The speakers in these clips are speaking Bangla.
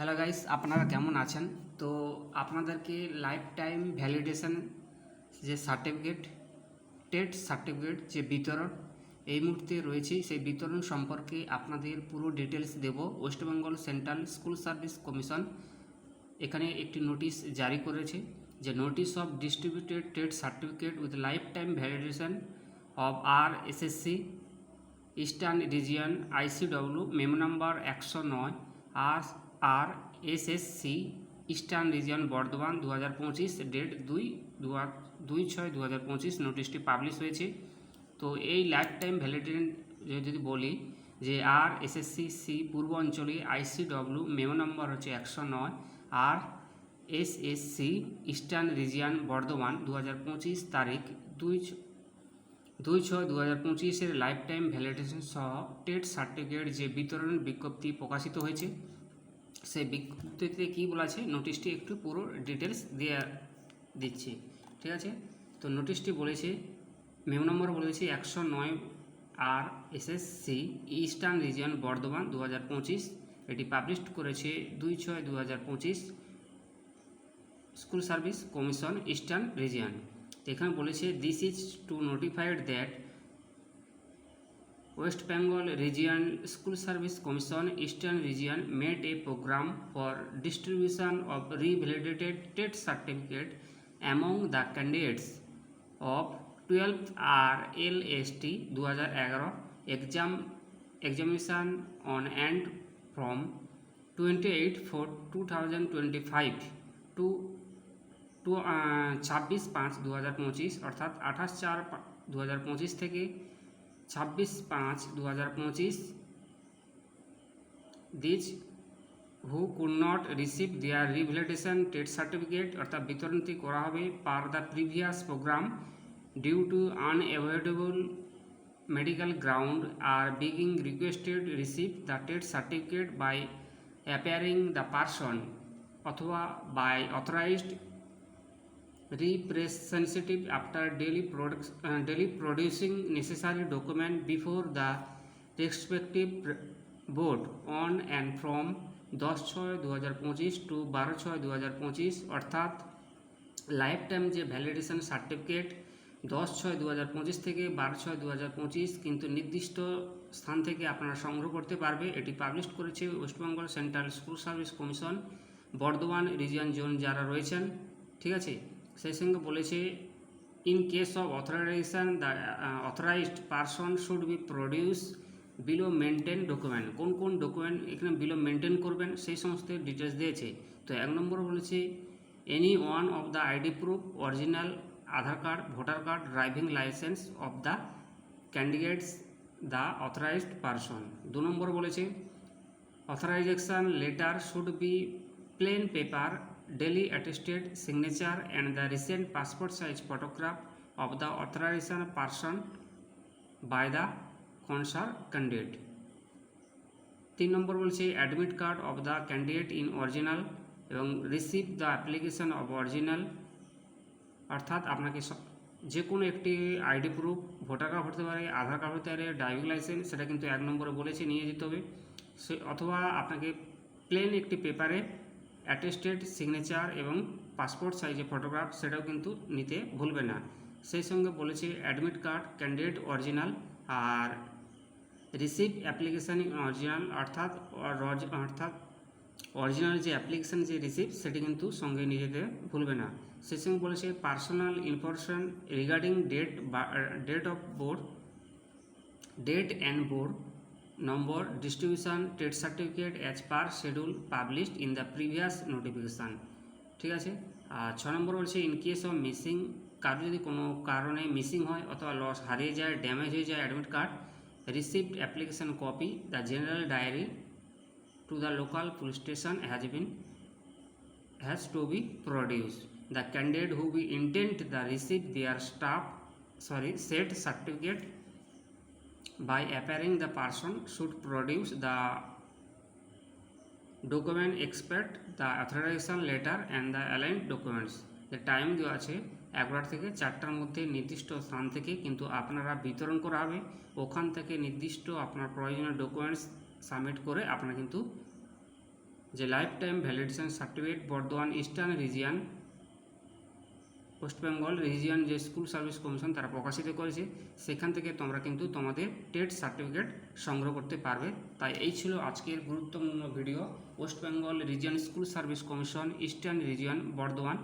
হ্যালো গাইস আপনারা কেমন আছেন? তো আপনাদেরকে লাইফ টাইম ভ্যালিডেশন যে সার্টিফিকেট টেট সার্টিফিকেট যে বিতরণ, এই মুহূর্তে রয়েছে। সেই বিতরণ সম্পর্কে আপনাদের পুরো ডিটেলস দেব। West Bengal central school service commission এখানে একটি নোটিশ জারি করেছে যে notice of distributed TET certificate with life time validation of R SSC eastern region ICW memo number একশো নয় R R S S C eastern region Bardhaman দু হাজার পঁচিশ ডেট দুই দু দুই ছয় দু হাজার পঁচিশ নোটিশটি পাবলিশ হয়েছে। তো এই লাইফ টাইম ভ্যালিডেশন যদি বলি যে আর এসএসসি সি পূর্ব অঞ্চলে আইসিডব্লিউ মেমো নাম্বার হচ্ছে একশো নয় R S S C eastern region Bardhaman দু হাজার পঁচিশ তারিখ দুই দুই ছয় দু হাজার পঁচিশের লাইফ টাইম ভ্যালিডেশন সহ টেট সার্টিফিকেট যে বিতরণ বিজ্ঞপ্তি প্রকাশিত হয়েছে সেই বিজ্ঞপ্তিতে কী বলা আছে নোটিশটি একটু পুরো ডিটেলস দিয়ে দিচ্ছি, ঠিক আছে? তো নোটিশটি বলেছে মেম নম্বর বলেছে একশো নয় R SSC eastern region Bardhaman দু হাজার পঁচিশ। এটি পাবলিশ করেছে দুই ছয় দু school service commission eastern region এখানে বলেছে this is to notified that West Bengal region school service commission eastern region made a program for distribution of revalidated TET certificate among the candidates of 12th RLST 2011 exam examination on and from 28 for 2025 to to ছাব্বিশ পাঁচ দু হাজার পঁচিশ অর্থাৎ আঠাশ চার দু হাজার পঁচিশ থেকে ছাব্বিশ পাঁচ দু হাজার পঁচিশ these who could not receive their revalidation TET certificate অর্থাৎ বিতরণটি করা হবে per the previous program due to unavoidable medical ground are being requested receive the TET certificate by appearing the person অথবা by authorized representative after daily product, uh, daily producing necessary document before the respective board on and from দশ ছয় দু হাজার পঁচিশ টু বারো ছয় দু হাজার পঁচিশ অর্থাৎ লাইফ টাইম যে ভ্যালিডেশন সার্টিফিকেট দশ ছয় দু হাজার পঁচিশ থেকে বারো ছয় দু হাজার পঁচিশ কিন্তু নির্দিষ্ট স্থান থেকে আপনারা সংগ্রহ করতে পারবে। এটি পাবলিশ করেছে West Bengal central school service commission Bardhaman region zone যারা রয়েছেন ঠিক আছে? সেই সঙ্গে বলেছে, in case of authorization, the authorized person should be produce below mention document. কোন কোন ডকুমেন্ট এখানে বিলো মেনটেন করবেন সেই সমস্ত ডিটেলস দিয়েছে। তো এক নম্বর বলেছে, any one of the ID proof, original Aadhaar card, voter card, driving licence of the candidates, the authorized person. দু নম্বর বলেছে authorization letter should be plain paper daily attested signature and the recent passport size photograph of the authorization person by the concerned candidate. তিন নম্বর বলছে admit card of the candidate in original এবং receive the application of original অর্থাৎ আপনাকে যে কোনো একটি আইডি প্রুফ ভোটার কার্ড হতে পারে, আধার কার্ড হতে পারে ড্রাইভিং লাইসেন্স সেটা কিন্তু এক নম্বরে বলেছে, নিয়ে যেতে হবে। সে অথবা আপনাকে প্লেন একটি পেপারে অ্যাটেস্টেড সিগনেচার এবং পাসপোর্ট সাইজে ফটোগ্রাফ সেটাও কিন্তু নিতে ভুলবে না। সেই সঙ্গে বলেছে অ্যাডমিট কার্ড ক্যান্ডিডেট অরিজিনাল আর রিসিভ অ্যাপ্লিকেশান অরিজিনাল অর্থাৎ অর্থাৎ অরিজিনাল যে অ্যাপ্লিকেশান যে রিসিভ সেটি কিন্তু সঙ্গে নিয়ে যেতে ভুলবে না। সেই সঙ্গে বলেছে পার্সোনাল ইনফরমেশন রিগার্ডিং ডেট বা date of board date and board number distribution TET certificate as per schedule published in the previous notification ঠিক আছে আর ছ নম্বর বলছে ইন কেস অফ মিসিং কারও যদি কোনো কারণে মিসিং হয় অথবা লস হারিয়ে যায় ড্যামেজ হয়ে যায় admit card received application copy the general diary to the local police station has been has to be produced. The candidate who be intend the receive their staff sorry set certificate by appearing, the person should produce the document, expect the authorization letter and the aligned documents. যে টাইম দেওয়া আছে এগারোটা থেকে চারটার মধ্যে নির্দিষ্ট স্থান থেকে, কিন্তু আপনারা বিতরণ করা হবে। ওখান থেকে নির্দিষ্ট আপনার প্রয়োজনীয় ডকুমেন্টস সাবমিট করে আপনারা কিন্তু যে life time validation certificate Bardhaman eastern region West Bengal region যে স্কুল সার্ভিস কমিশন তারা প্রকাশিত করেছে, সেখান থেকে তোমরা কিন্তু তোমাদের টেট সার্টিফিকেট সংগ্রহ করতে পারবে। তাই এই ছিল আজকের গুরুত্বপূর্ণ video West Bengal region school service commission eastern region Bardhaman.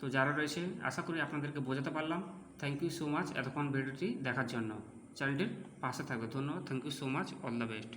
তো যারা রয়েছে, আশা করি আপনাদেরকে বোঝাতে পারলাম। থ্যাংক ইউ সো মাচ এতক্ষণ ভিডিওটি দেখার জন্য। চ্যানেলটির পাশে থাকবে। ধন্যবাদ। Thank you so much all the best